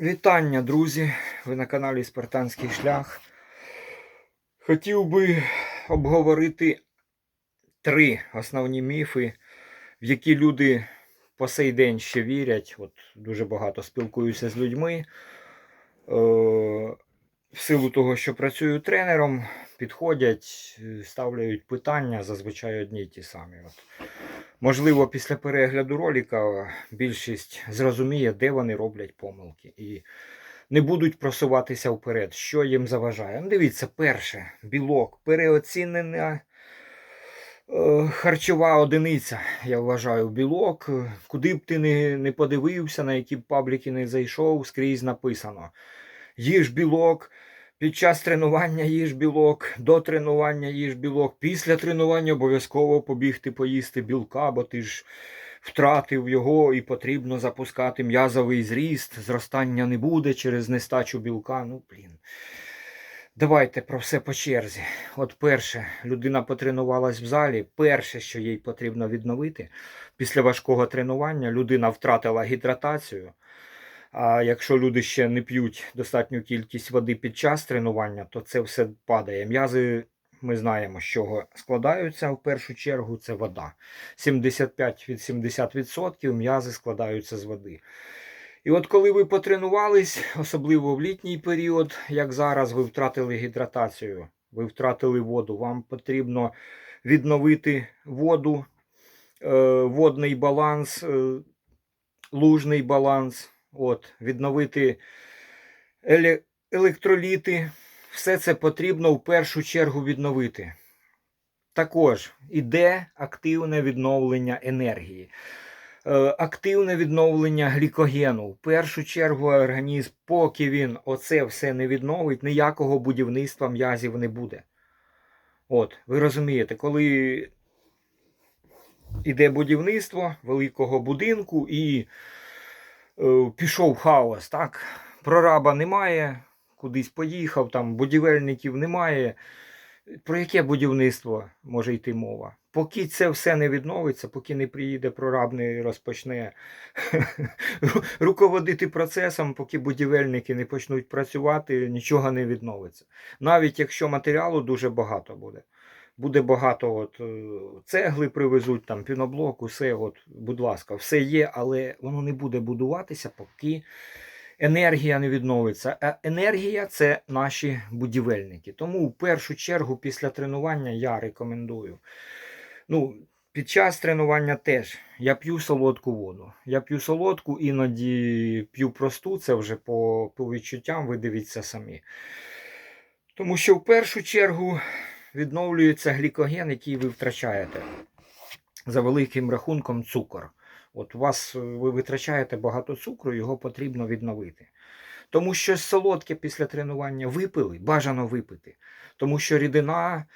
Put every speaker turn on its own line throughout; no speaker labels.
Вітання, друзі! Ви на каналі Спартанський шлях. Хотів би обговорити три основні міфи, в які люди по сей день ще вірять. От дуже багато спілкуюся з людьми. Е, в силу того, що працюю тренером, підходять, ставляють питання, зазвичай одні й ті самі. От. Можливо, після перегляду ролика більшість зрозуміє, де вони роблять помилки. І не будуть просуватися вперед, що їм заважає. Ну, дивіться, перше, білок, переоцінена е, харчова одиниця, я вважаю, білок. Куди б ти не, не подивився, на які б пабліки не зайшов, скрізь написано. Їж білок, під час тренування їж білок, до тренування їж білок, після тренування обов'язково побігти поїсти білка, бо ти ж втратив його і потрібно запускати м'язовий зріст, зростання не буде через нестачу білка. Ну, блін. Давайте про все по черзі. От перше, людина потренувалась в залі. Перше, що їй потрібно відновити, після важкого тренування людина втратила гідратацію. А якщо люди ще не п'ють достатню кількість води під час тренування, то це все падає. М'язи ми знаємо, з чого складаються в першу чергу. Це вода. 75-70% м'язи складаються з води. І от коли ви потренувались, особливо в літній період, як зараз, ви втратили гідратацію, ви втратили воду, вам потрібно відновити воду, е, водний баланс, е, лужний баланс, от, відновити еле- електроліти. Все це потрібно в першу чергу відновити. Також іде активне відновлення енергії. Е, Активне відновлення глікогену. В першу чергу організм, поки він оце все не відновить, ніякого будівництва м'язів не буде. От, ви розумієте, коли іде будівництво великого будинку і пішов хаос, так? Прораба немає, кудись поїхав, там будівельників немає. Про яке будівництво може йти мова? Поки це все не відновиться, поки не приїде прораб, не розпочне руководити процесом, поки будівельники не почнуть працювати, нічого не відновиться. Навіть якщо матеріалу дуже багато буде. Буде багато от, е, цегли привезуть, там, піноблок, усе, от, будь ласка, все є, але воно не буде будуватися, поки енергія не відновиться. А енергія це наші будівельники. Тому в першу чергу після тренування я рекомендую. Ну, під час тренування теж я п'ю солодку воду. Я п'ю солодку, іноді п'ю просту, це вже по, по відчуттям, ви дивіться самі. Тому що в першу чергу відновлюється глікоген, який ви втрачаєте. За великим рахунком цукор. От у вас е, ви витрачаєте багато цукру, його потрібно відновити. Тому що солодке після тренування випили, бажано випити. Тому що рідина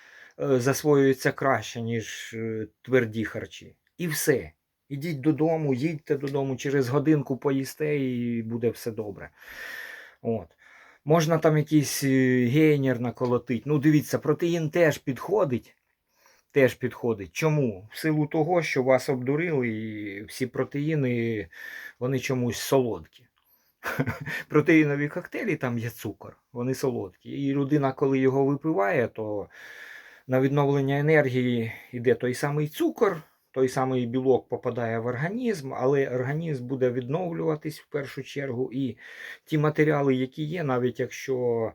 е, засвоюється краще, ніж е, тверді харчі. І все. Ідіть додому, їдьте додому, через годинку поїсте і буде все добре. От. Можна там якийсь е, гейнер наколотить. Ну, дивіться, протеїн теж підходить. Теж підходить. Чому? В силу того, що вас обдурили, і всі протеїни вони чомусь солодкі. Протеїнові коктейлі там є цукор, вони солодкі. І людина, коли його випиває, то на відновлення енергії йде той самий цукор, той самий білок попадає в організм, але організм буде відновлюватись в першу чергу. І ті матеріали, які є, навіть якщо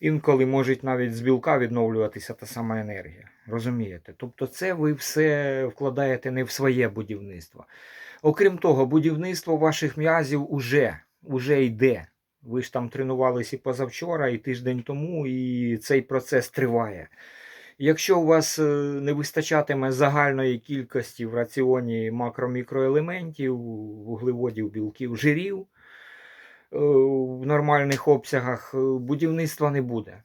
інколи можуть навіть з білка відновлюватися та сама енергія. Розумієте? Тобто, це ви все вкладаєте не в своє будівництво. Окрім того, будівництво ваших м'язів уже, уже йде. Ви ж там тренувалися і позавчора, і тиждень тому, і цей процес триває. Якщо у вас е, не вистачатиме загальної кількості в раціоні макро-мікроелементів, вуглеводів, білків, жирів е, в нормальних обсягах, е, будівництва не буде.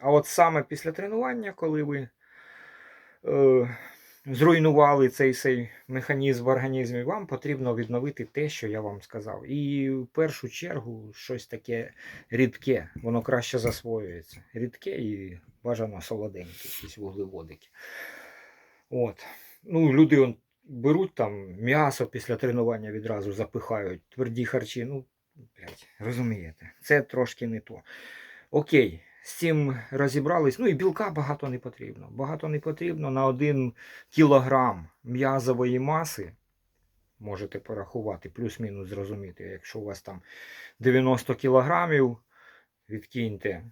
А от саме після тренування, коли ви зруйнували цей, цей механізм в організмі, вам потрібно відновити те, що я вам сказав. І в першу чергу щось таке рідке, воно краще засвоюється. Рідке і бажано солоденьке, якісь вуглеводики. От. Ну, люди он, беруть там м'ясо після тренування відразу запихають, тверді харчі. Ну, Блядь, розумієте? Це трошки не то. Окей, з цим розібрались. Ну і білка багато не потрібно. Багато не потрібно на 1 кілограм м'язової маси. Можете порахувати, плюс-мінус зрозуміти. Якщо у вас там 90 кілограмів, відкиньте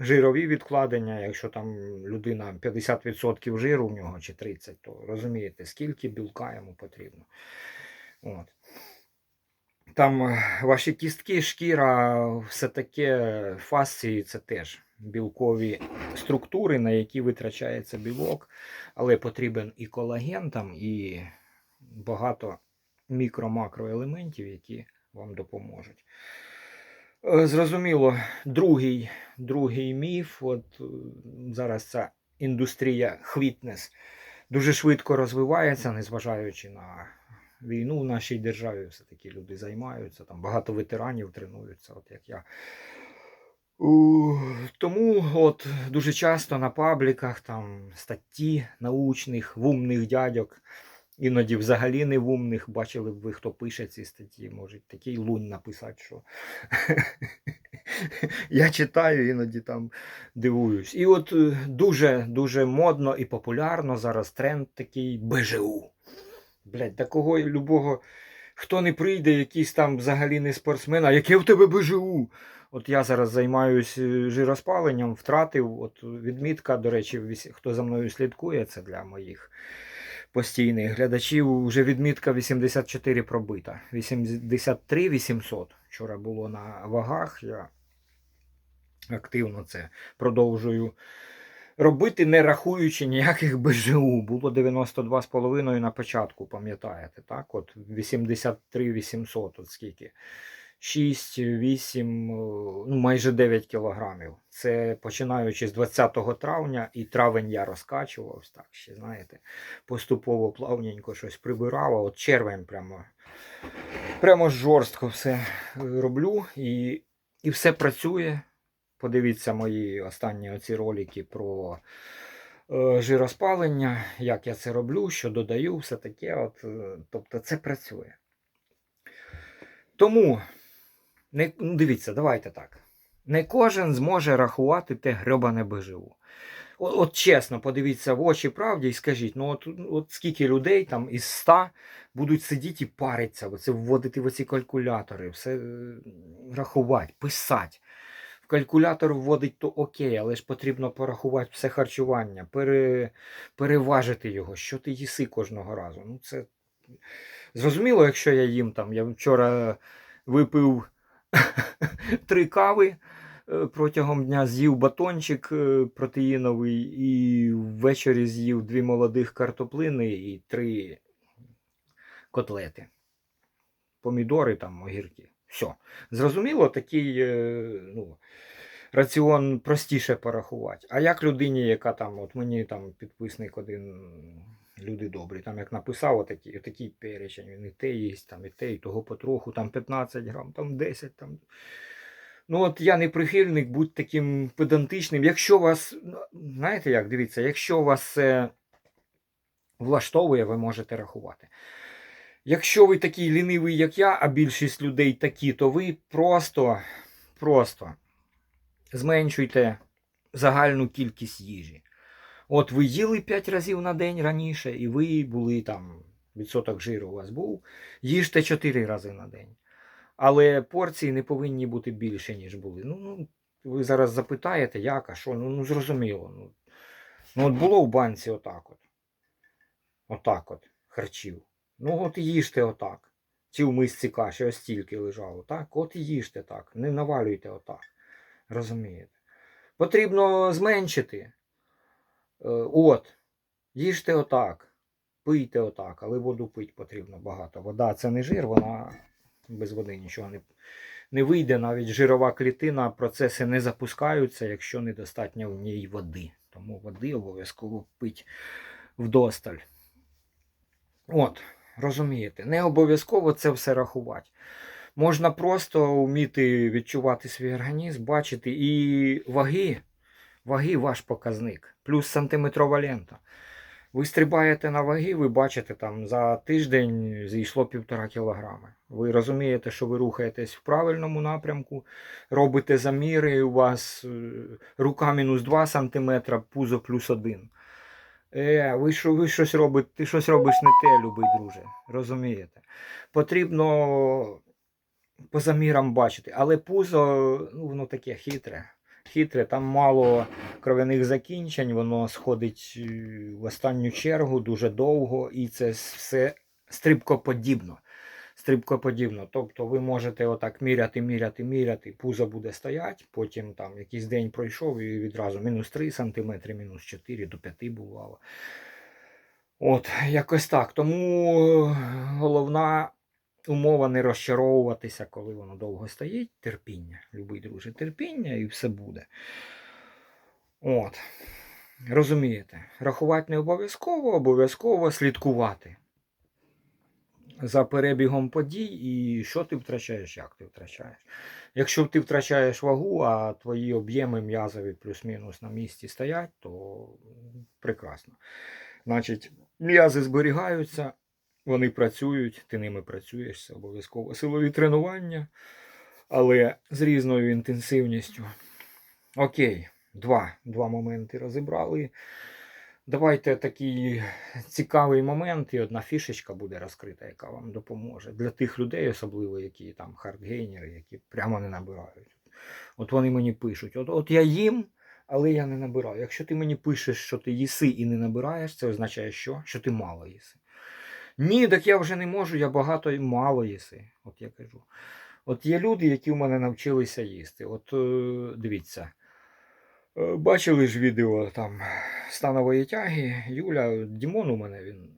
жирові відкладення. Якщо там людина 50% жиру в нього чи 30%, то розумієте, скільки білка йому потрібно. От. Там е, ваші кістки, шкіра, все таке, фасції це теж білкові структури, на які витрачається білок, але потрібен і колаген там, і багато мікро-макроелементів, які вам допоможуть. Е, Зрозуміло, другий, другий міф. От е, зараз ця індустрія хвітнес дуже швидко розвивається, незважаючи на війну в нашій державі. Все-таки люди займаються, там багато ветеранів тренуються, от як я. Тому от дуже часто на пабліках там статті научних, вумних дядьок, іноді взагалі не вумних. Бачили б ви, хто пише ці статті, може такий лунь написати, що я читаю, іноді там дивуюсь. І от е, дуже дуже модно і популярно зараз тренд такий БЖУ. Блять, такого любого, хто не прийде, якийсь там взагалі не спортсмен, а яке в тебе БЖУ? От я зараз займаюся жироспаленням, втратив. От відмітка, до речі, хто за мною слідкує, це для моїх постійних глядачів. Вже відмітка 84 пробита. 83 800. Вчора було на вагах. Я активно це продовжую робити, не рахуючи ніяких БЖУ. Було 92,5 на початку, пам'ятаєте, так? От 83 800, от скільки. 6, 8, ну майже 9 кілограмів. Це починаючи з 20 травня, і травень я розкачувався, так ще знаєте, поступово плавненько щось прибирав, а от червень прямо, прямо жорстко все е, роблю і, і все працює. Подивіться мої останні оці ролики про е, жироспалення, як я це роблю, що додаю, все таке. От, е, тобто це працює. Тому, не, ну, дивіться, давайте так. Не кожен зможе рахувати те грьобане БЖУ. От, от чесно, подивіться в очі правді і скажіть, ну от, от скільки людей там із 100 будуть сидіти і париться, оце вводити в оці калькулятори, все е, рахувати, писати. Калькулятор вводить то окей, але ж потрібно порахувати все харчування, пере, переважити його, що ти їси кожного разу. Ну, це зрозуміло, якщо я їм там. Я вчора випив три кави е, протягом дня, з'їв батончик е, протеїновий і ввечері з'їв дві молодих картоплини і три котлети. Помідори там, огірки. Все. Зрозуміло, такий е, ну, раціон простіше порахувати. А як людині, яка там, от мені там підписник один, люди добрі, там як написав отакий, отакий перечень, він і те їсть, там, і те, і того потроху, там 15 грам, там 10, там. Ну, от я не прихильник, будь таким педантичним. Якщо вас, ну, знаєте як, дивіться, якщо вас це влаштовує, ви можете рахувати. Якщо ви такий лінивий, як я, а більшість людей такі, то ви просто, просто зменшуйте загальну кількість їжі. От ви їли 5 разів на день раніше, і ви були там, відсоток жиру у вас був, їжте 4 рази на день. Але порції не повинні бути більше, ніж були. Ну, ну ви зараз запитаєте, як, а що? Ну, ну зрозуміло. Ну, ну от було в банці отак от. Отак от харчів. Ну от їжте отак. Чи в мисці каші ось стільки лежало, так? От їжте так. Не навалюйте отак. Розумієте? Потрібно зменшити. Е, От. Їжте отак. Пийте отак, але воду пити потрібно багато. Вода це не жир, вона без води нічого не, не вийде. Навіть жирова клітина, процеси не запускаються, якщо недостатньо в ній води. Тому води обов'язково пить вдосталь. От, розумієте, не обов'язково це все рахувати. Можна просто вміти відчувати свій організм, бачити і ваги, ваги ваш показник, плюс сантиметрова лента. Ви стрибаєте на ваги, ви бачите, там за тиждень зійшло півтора кілограми. Ви розумієте, що ви рухаєтесь в правильному напрямку, робите заміри, у вас е, рука мінус 2 см, пузо плюс 1. Е, ви, ви щось робите, ти щось робиш не те, любий друже. Розумієте? Потрібно по замірам бачити, але пузо, ну, воно таке хитре. Хитре, там мало кров'яних закінчень, воно сходить е, в останню чергу дуже довго, і це все стрибкоподібно. Стрибкоподібно. Тобто ви можете отак міряти, міряти, міряти, пузо буде стояти, потім там якийсь день пройшов і відразу мінус 3 см, мінус 4 до 5 бувало. От, якось так. Тому е, головна умова не розчаровуватися, коли воно довго стоїть. Терпіння. Любий друже, терпіння і все буде. От. Розумієте, рахувати не обов'язково, обов'язково слідкувати за перебігом подій і що ти втрачаєш, як ти втрачаєш. Якщо ти втрачаєш вагу, а твої об'єми м'язові плюс-мінус на місці стоять, то прекрасно. Значить, м'язи зберігаються, вони працюють, ти ними працюєш, це обов'язково силові тренування, але з різною інтенсивністю. Окей, два, два моменти розібрали. Давайте такий цікавий момент, і одна фішечка буде розкрита, яка вам допоможе. Для тих людей, особливо, які там хардгейнери, які прямо не набирають. От вони мені пишуть: от, от я їм, але я не набираю. Якщо ти мені пишеш, що ти їси і не набираєш, це означає, що? Що ти мало їси. Ні, так я вже не можу, я багато і мало їси. От я кажу. От є люди, які в мене навчилися їсти. От е, дивіться. Е, Бачили ж відео там станової тяги. Юля, Дімон у мене він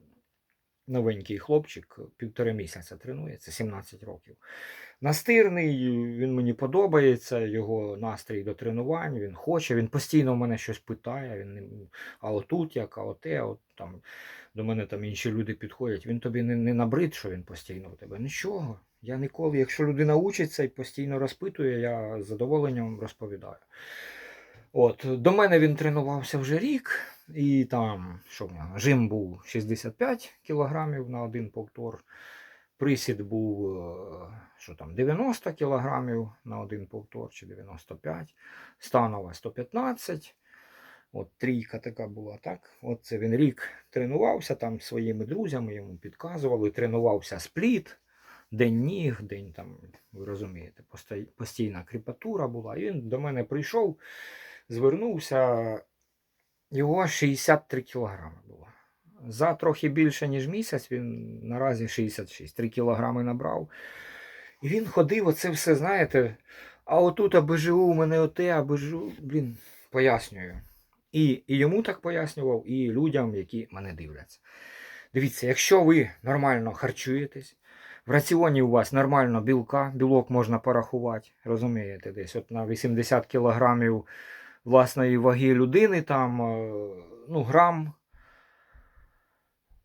новенький хлопчик, півтори місяця тренується, 17 років. Настирний, він мені подобається, його настрій до тренувань, він хоче, він постійно в мене щось питає. Він, а отут як, а оте, от там до мене там інші люди підходять. Він тобі не, не набрид, що він постійно у тебе. Нічого. Я ніколи, якщо людина учиться і постійно розпитує, я з задоволенням розповідаю. От, до мене він тренувався вже рік, і там, що жим був 65 кілограмів на один повтор. Присід був е, що там, 90 кілограмів на один повтор чи 95, станова 115. От трійка така була, так? От це він рік тренувався там своїми друзями, йому підказували, тренувався спліт, день ніг, день там, ви розумієте, постійна кріпатура була. І він до мене прийшов, звернувся, його 63 кілограми було. За трохи більше, ніж місяць, він наразі 66, 3 кілограми набрав. І він ходив, оце все, знаєте, а отут аби живу, у мене оте, аби живу, блін, пояснюю. І, і йому так пояснював, і людям, які мене дивляться. Дивіться, якщо ви нормально харчуєтесь, в раціоні у вас нормально білка, білок можна порахувати, розумієте, десь от на 80 кілограмів власної ваги людини, там, е, ну, грам,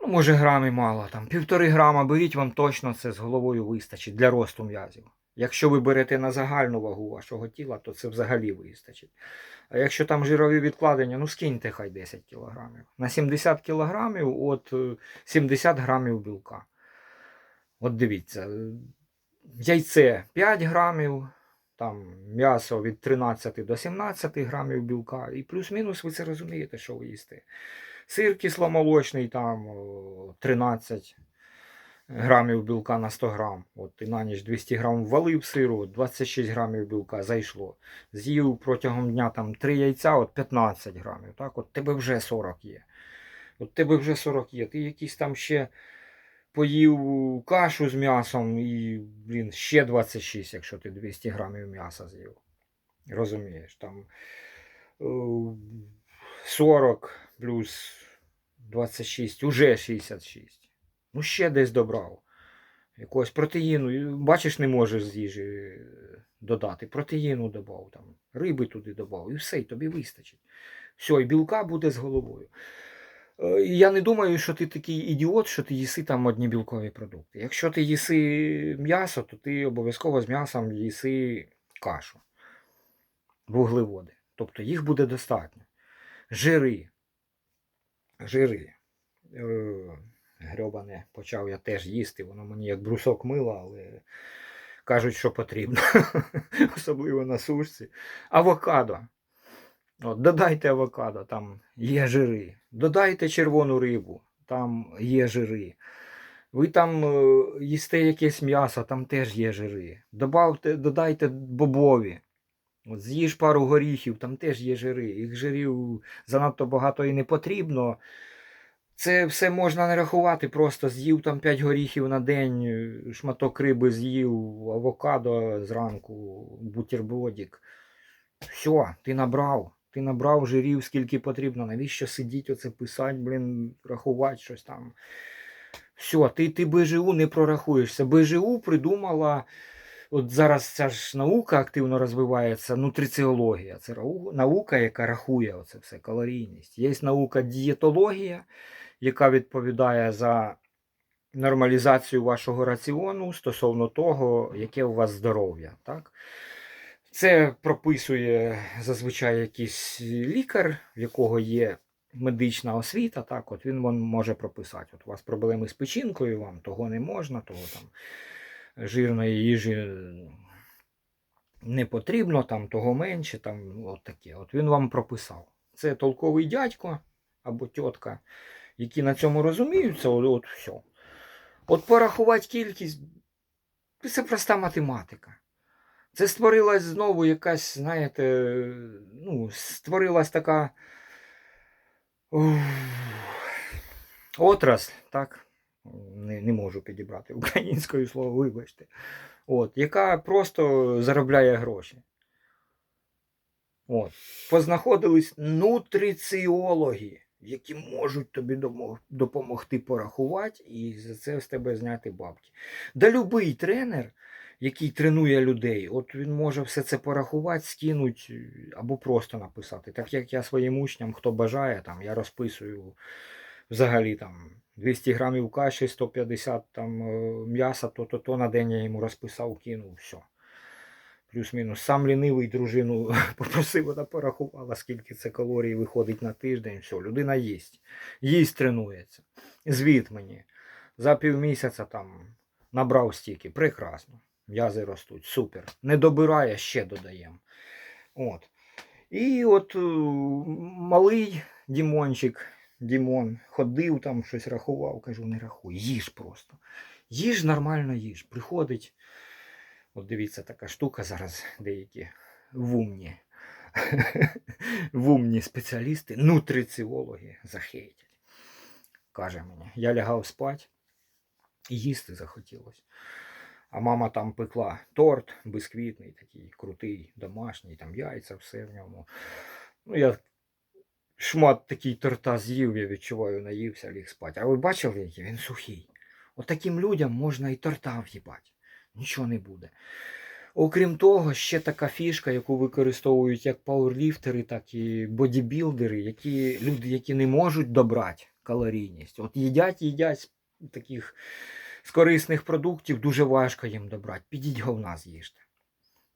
ну, може, грам і мало, там, півтори грама беріть, вам точно це з головою вистачить для росту м'язів. Якщо ви берете на загальну вагу вашого тіла, то це взагалі вистачить. А якщо там жирові відкладення, ну скиньте хай 10 кілограмів. На 70 кілограмів от е, 70 грамів білка. От дивіться, е, яйце 5 грамів, там м'ясо від 13 до 17 грамів білка, і плюс-мінус ви це розумієте, що ви їсте. Сир кисломолочний там 13 грамів білка на 100 грам. От ти на ніч 200 грам ввалив сиру, 26 грамів білка зайшло. З'їв протягом дня там 3 яйця, от 15 грамів. Так? От тебе вже 40 є. От тебе вже 40 є. Ти якийсь там ще поїв кашу з м'ясом і, блін, ще 26, якщо ти 200 грамів м'яса з'їв. Розумієш, там е, 40 плюс 26, уже 66. Ну, ще десь добрав. Якогось протеїну. Бачиш, не можеш з їжі е, додати. Протеїну додав, риби туди додав, і все, і тобі вистачить. Все, і білка буде з головою. Е, Я не думаю, що ти такий ідіот, що ти їси там одні білкові продукти. Якщо ти їси м'ясо, то ти обов'язково з м'ясом їси кашу, вуглеводи. Тобто їх буде достатньо. Жири. Жири. Е, грьобане почав я теж їсти, воно мені як брусок мила, але кажуть, що потрібно. Особливо на сушці. Авокадо. От, додайте авокадо, там є жири. Додайте червону рибу, там є жири. Ви там е, їсте якесь м'ясо, там теж є жири. Добавте, додайте бобові. От з'їж пару горіхів, там теж є жири. Їх жирів занадто багато і не потрібно. Це все можна не рахувати, просто з'їв там 5 горіхів на день, е, шматок риби з'їв, авокадо зранку, бутербродик. Все, ти набрав. Ти набрав жирів скільки потрібно. Навіщо сидіти оце писати, блін, рахувати щось там. Все, ти, ти БЖУ не прорахуєшся. БЖУ придумала. От зараз ця ж наука активно розвивається, нутриціологія. Це наука, яка рахує оце все, калорійність. Є наука дієтологія, яка відповідає за нормалізацію вашого раціону стосовно того, яке у вас здоров'я. Так? Це прописує зазвичай якийсь лікар, в якого є медична освіта. Так, от він може прописати. От у вас проблеми з печінкою, вам того не можна, того там жирної їжі не потрібно, там того менше, там от таке. От він вам прописав. Це толковий дядько або тітка, які на цьому розуміються, от, от все. От порахувати кількість це проста математика. Це створилась знову якась, знаєте, ну, створилась така ух, отрасль, так? Не, не можу підібрати українською слово, вибачте. От, яка просто заробляє гроші. От. Познаходились нутриціологи, які можуть тобі допомогти порахувати і за це з тебе зняти бабки. Да любий тренер, який тренує людей, от він може все це порахувати, скинуть е, або просто написати. Так як я своїм учням, хто бажає, там, я розписую взагалі там 200 грамів каші, 150 там е, м'яса, то-то то на день я йому розписав, кинув, все. Плюс-мінус. Сам лінивий дружину попросив, вона порахувала, скільки це калорій виходить на тиждень. Все, людина їсть. Їсть тренується. Звіт мені. За півмісяця там набрав стільки. Прекрасно. М'язи ростуть. Супер. Не добирає, ще додаємо. От. І от е, малий Дімончик, Дімон, ходив там, щось рахував. Кажу, не рахуй, їж просто. Їж нормально їж. Приходить. От дивіться, така штука зараз деякі вумні. Вумні спеціалісти, нутриціологи захейтять. Каже мені, я лягав спать і їсти захотілося. А мама там пекла торт бисквітний, такий крутий, домашній, там яйця, все в ньому. Ну, я шмат такий торта з'їв, я відчуваю, наївся, ліг спати. А ви бачили, який він сухий? От таким людям можна і торта в'їбати. Нічого не буде. Окрім того, ще така фішка, яку використовують як пауерліфтери, так і бодібілдери, які люди, які не можуть добрати калорійність. От їдять, їдять таких з корисних продуктів, дуже важко їм добрати. Підіть говна з'їжте.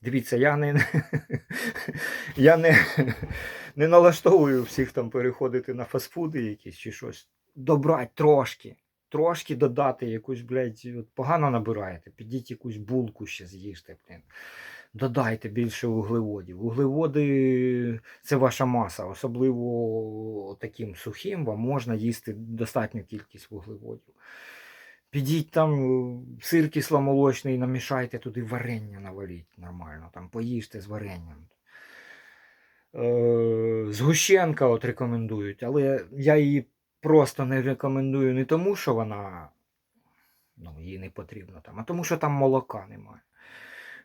Дивіться, я не, я не, не налаштовую всіх там переходити на фастфуди якісь чи щось. Добрать трошки. Трошки додати якусь, блядь, от погано набираєте, підіть якусь булку ще з'їжте, блін. Додайте більше вуглеводів. Вуглеводи це ваша маса, особливо таким сухим вам можна їсти достатню кількість вуглеводів. Підіть там е, сир кисломолочний, намішайте туди варення наваліть нормально, там поїжте з варенням. Е, Згущенка от рекомендують, але я її просто не рекомендую не тому, що вона ну, їй не потрібно там, а тому, що там молока немає.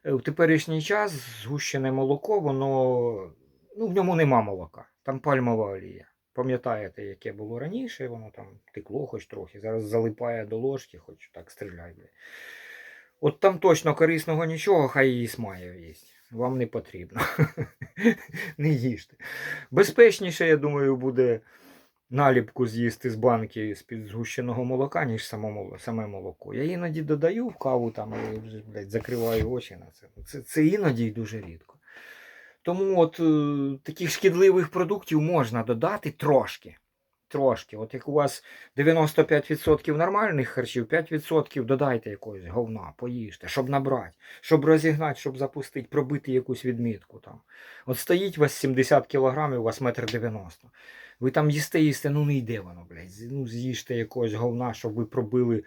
Е, В теперішній час згущене молоко, воно ну, в ньому нема молока, там пальмова олія. Пам'ятаєте, яке було раніше, воно там текло хоч трохи, зараз залипає до ложки, хоч так стріляй. От там точно корисного нічого, хай її смає їсть. Вам не потрібно. не їжте. Безпечніше, я думаю, буде наліпку з'їсти з банки з-під згущеного молока, ніж саме молоко. Я іноді додаю в каву там і закриваю очі на це. Це, іноді й дуже рідко. Тому от е, таких шкідливих продуктів можна додати трошки. трошки. От як у вас 95% нормальних харчів, 5% додайте якогось говна, поїжте, щоб набрати, щоб розігнати, щоб запустити, пробити якусь відмітку там. От стоїть у вас 70 кг, у вас метр 90. Ви там їсте, їсте, ну не йде воно, блядь. Ну, з'їжте якогось говна, щоб ви пробили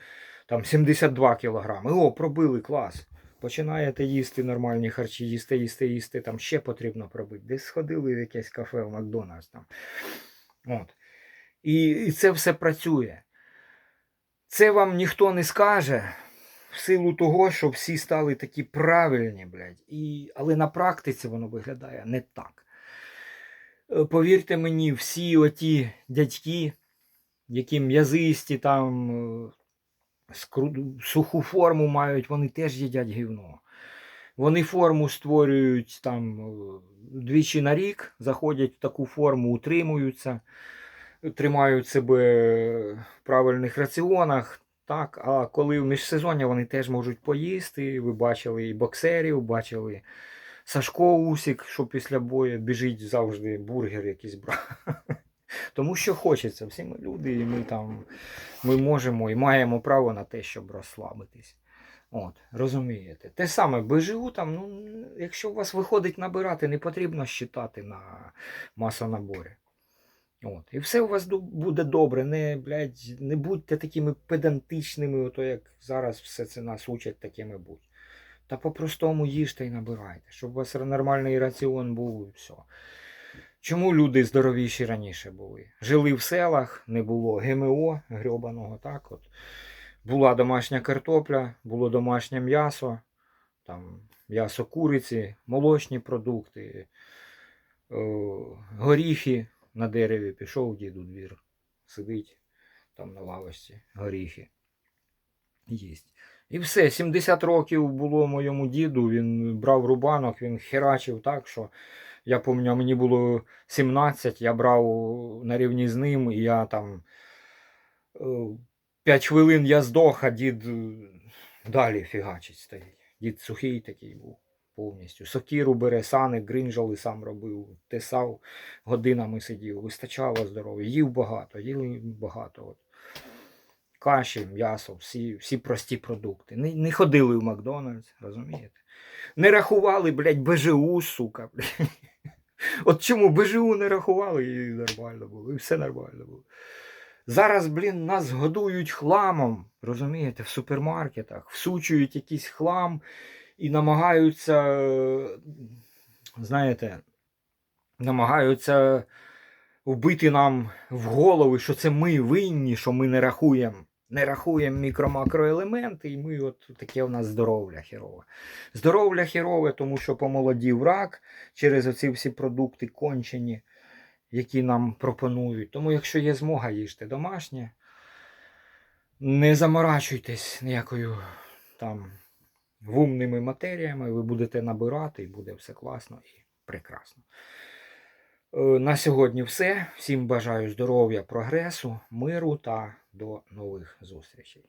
там 72 кг. О, пробили, клас. Починаєте їсти нормальні харчі, їсти, їсти, їсти, там ще потрібно пробити. Десь сходили в якесь кафе, в Макдональдс там. От. І, і це все працює. Це вам ніхто не скаже в силу того, що всі стали такі правильні, блядь. І, але на практиці воно виглядає не так. Е, Повірте мені, всі оті дядьки, які м'язисті там е, суху форму мають, вони теж їдять гівно. Вони форму створюють там е, двічі на рік, заходять в таку форму, утримуються, тримають себе в правильних раціонах. Так, а коли в міжсезоння вони теж можуть поїсти. Ви бачили і боксерів, бачили Сашко Усік, що після бою біжить завжди бургер якийсь брати. Тому що хочеться, всі ми люди, і ми там ми можемо і маємо право на те, щоб розслабитись. От, розумієте. Те саме БЖУ там, ну, якщо у вас виходить набирати, не потрібно щитати на масонаборі. От. І все у вас буде добре. Не, блядь, не будьте такими педантичними, ото як зараз все це нас учать такими будь. Та по-простому їжте і набирайте, щоб у вас нормальний раціон був і все. Чому люди здоровіші раніше були? Жили в селах, не було ГМО грьобаного, так от. Була домашня картопля, було домашнє м'ясо, там м'ясо куриці, молочні продукти, е, горіхи на дереві. Пішов дід у двір, сидить там на лавочці, горіхи. Їсть. І все, 70 років було моєму діду, він брав рубанок, він херачив так, що я пам'ятаю, мені було 17, я брав на рівні з ним, і я там 5 хвилин я здох, а дід е, далі фігачить стоїть. Дід сухий такий був повністю. Сокіру бере, сани, гринжали сам робив, тесав, годинами сидів, вистачало здоров'я, їв багато, їли багато. От. Каші, м'ясо, всі, всі прості продукти. Не, не ходили в Макдональдс, розумієте? Не рахували, блядь, БЖУ, сука. Блядь. От чому БЖУ не рахували, і нормально було, і все нормально було. Зараз, блін, нас годують хламом, розумієте, в супермаркетах, всучують якийсь хлам і намагаються, е, знаєте, намагаються вбити нам в голови, що це ми винні, що ми не рахуємо. Не рахуємо мікро-макроелементи, і ми от таке у нас здоров'я херове. Здоров'я херове, тому що помолодів рак через оці всі продукти кончені, які нам пропонують. Тому, якщо є змога, їжте домашнє. Не заморачуйтесь ніякою там вумними матеріями, ви будете набирати і буде все класно і прекрасно. Е, На сьогодні все. Всім бажаю здоров'я, прогресу, миру та до нових зустрічей.